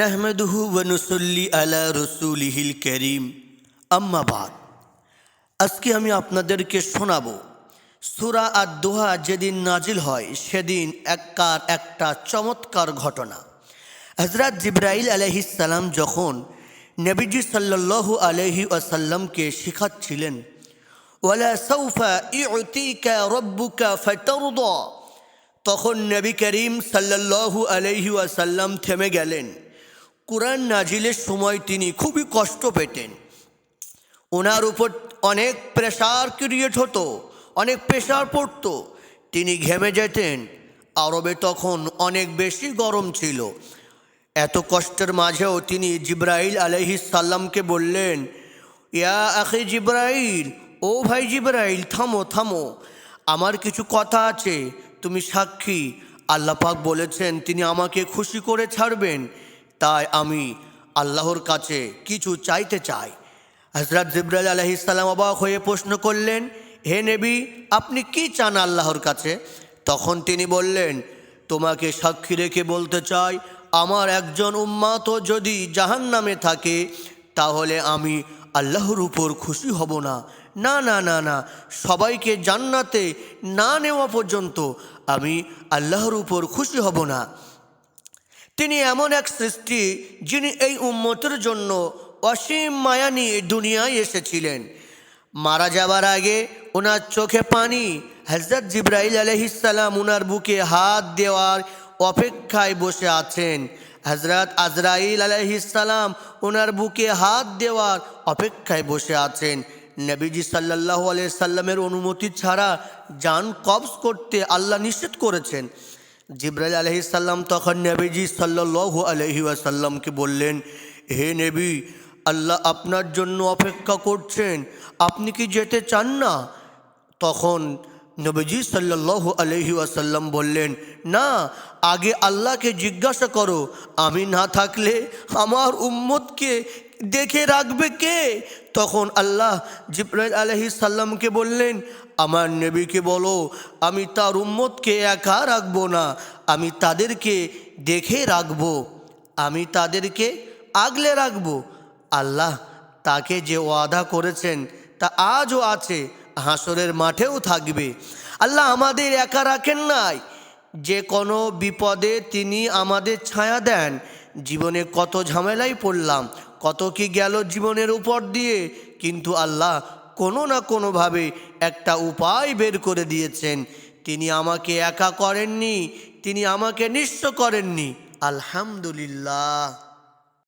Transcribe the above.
নাহমেদুহু ওয়ানুসল্লি আলা রসুলিহিল করিম আম্মাবাদ আজকে আমি আপনাদেরকে শোনাবো সুরা আর দোহা যেদিন নাজিল হয়, সেদিন এককার একটা চমৎকার ঘটনা। হজরত জিব্রাইল আলহিসাল্লাম যখন নবীজি সাল্লাল্লাহু আলহি আসাল্লামকে শেখাচ্ছিলেন, ওয়ালা সৌফা ইউতিকা রব্বুকা ফাতারদা, তখন নবী করিম সাল্লাল্লাহু আলহি আসাল্লাম থেমে গেলেন। কোরআন নাজিলের সময় তিনি খুবই কষ্ট পেতেন। ওনার উপর অনেক প্রেশার ক্রিয়েট হতো, অনেক প্রেশার পড়তো। তিনি ঘেমে যেতেন, আরবে তখন অনেক বেশি গরম ছিল। এত কষ্টের মাঝেও তিনি জিব্রাইল সাল্লামকে বললেন, ইয়া আখি জিব্রাইল, ও ভাই জিব্রাইল, থামো থামো। আমার কিছু কথা আছে, তুমি সাক্ষী। আল্লাহ পাক বলেছেন, তিনি আমাকে খুশি করে ছাড়বেন। তাই আমি আল্লাহর কাছে কিছু চাইতে চাই। হজরত জিব্রাইল আলহিসাল্লাম অবাক হয়ে প্রশ্ন করলেন, হে নেবী, আপনি কি চান আল্লাহর কাছে? তখন তিনি বললেন, তোমাকে সাক্ষী রেখে বলতে চাই, আমার একজন উম্মাত যদি জাহান নামে থাকে, তাহলে আমি আল্লাহর উপর খুশি হব না। না না না না, সবাইকে জান্নাতে না নেওয়া পর্যন্ত আমি আল্লাহর উপর খুশি হব না। তিনি এমন এক সৃষ্টি যিনি এই উম্মতের জন্য অসীম মায়া নিয়ে দুনিয়ায় এসেছিলেন। মারা যাবার আগে ওনার চোখে পানি হজরত জিব্রাইল আলহিসাল্লাম ওনার বুকে হাত দেওয়ার অপেক্ষায় বসে আছেন। হজরত আজরাইল আলহিসাল্লাম ওনার বুকে হাত দেওয়ার অপেক্ষায় বসে আছেন। নবীজি সাল্লাহ সাল্লামের অনুমতি ছাড়া যান কবজ করতে আল্লাহ নিষেধ করেছেন। জিব্রাইল আলহিসাল্লাম তখন নবীজি সাল্লাহ আলহি আসাল্লামকে বললেন, হে নেবী, আল্লাহ আপনার জন্য অপেক্ষা করছেন, আপনি কি যেতে চান না? তখন নবীজি সাল্লাহ আলহি আসাল্লাম বললেন, না, আগে আল্লাহকে জিজ্ঞাসা করো, আমি না থাকলে আমার উম্মতকে দেখে রাখবে কে? তখন আল্লাহ জিব্রাইল আলহি সাল্লামকে বললেন, আমার নবীকে বলো, আমি তার উম্মতকে একা রাখব না, আমি তাদেরকে দেখে রাখব, আমি তাদেরকে আগলে রাখব। আল্লাহ তাকে যে ওয়াদা করেছেন, তা আজও আছে, হাসরের মাঠেও থাকবে। আল্লাহ আমাদের একা রাখেন নাই। যে কোনো বিপদে তিনি আমাদের ছায়া দেন। জীবনে কত ঝামেলায় পড়লাম কত কি গেল জীবনের উপর দিয়ে, কিন্তু আল্লাহ কোনো না কোনোভাবে একটা উপায় বের করে দিয়েছেন। তিনি আমাকে একা করেননি, তিনি আমাকে নিঃস্ব করেননি। আলহামদুলিল্লাহ।